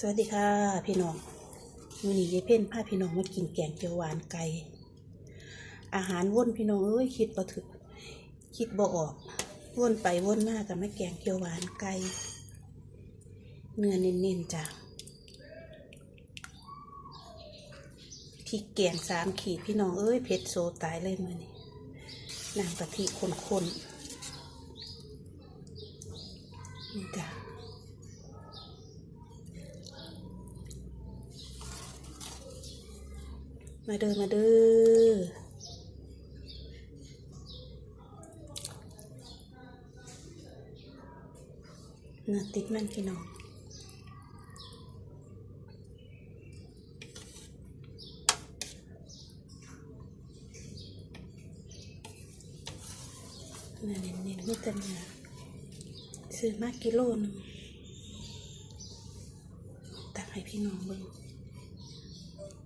สวัสดีค่ะ พี่น้องมื้อนี้ยายเพ่นพาพี่น้องมากินแกงเขียวหวานไก่อาหารว่นพี่น้องเอ้ยคิดบ่ถึกคิดบ่ออกว่นไปว่นมากับแม่แกงเขียวหวานไก่เนื้อเน้นๆจ้ะพริกแกงสามขีดพี่น้องเอ้ยเผ็ดโซตายเลยมือนี้น้ำกะทิข้นๆนี่จ้ะ มาเด้อมาเด้อนื้อติดมันพี่น้องเนื้อเน้นๆนี่แต่เนื้อซื้อมากิโลหนึงตักให้พี่น้องเบิ่ง